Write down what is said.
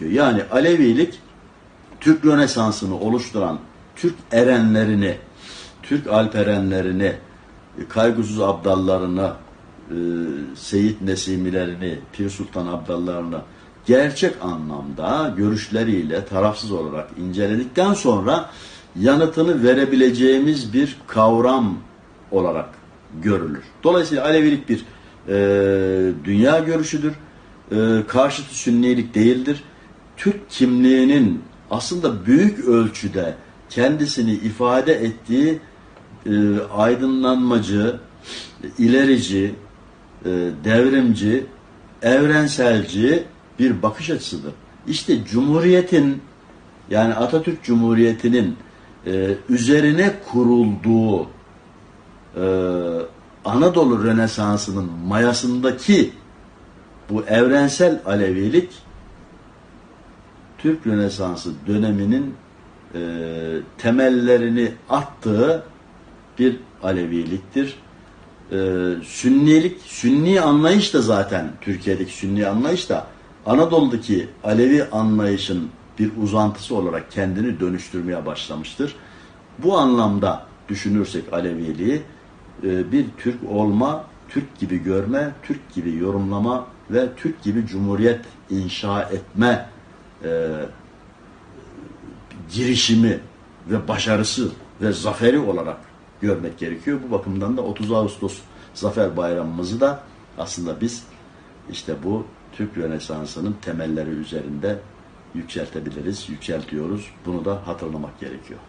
Yani Alevilik Türk Rönesansı'nı oluşturan Türk erenlerini, Türk alperenlerini, kaygısız abdallarını, e, Seyit Nesimilerini, Pir Sultan abdallarını gerçek anlamda görüşleriyle tarafsız olarak inceledikten sonra yanıtını verebileceğimiz bir kavram olarak görülür. Dolayısıyla Alevilik bir e, dünya görüşüdür. E, karşıtı sünnilik değildir. Türk kimliğinin aslında büyük ölçüde kendisini ifade ettiği e, aydınlanmacı, ilerici, e, devrimci, evrenselci bir bakış açısıdır. İşte Cumhuriyet'in yani Atatürk Cumhuriyeti'nin e, üzerine kurulduğu e, Anadolu Rönesansı'nın mayasındaki bu evrensel Alevilik Türk Rönesansı döneminin e, temellerini attığı bir Aleviliktir. E, sünnilik, Sünni anlayış da zaten Türkiye'deki Sünni anlayış da Anadolu'daki Alevi anlayışın bir uzantısı olarak kendini dönüştürmeye başlamıştır. Bu anlamda düşünürsek Aleviliği e, bir Türk olma, Türk gibi görme, Türk gibi yorumlama ve Türk gibi cumhuriyet inşa etme e, girişimi ve başarısı ve zaferi olarak görmek gerekiyor. Bu bakımdan da 30 Ağustos Zafer Bayramımızı da aslında biz işte bu Türk Rönesansı'nın temelleri üzerinde yükseltebiliriz, yükseltiyoruz. Bunu da hatırlamak gerekiyor.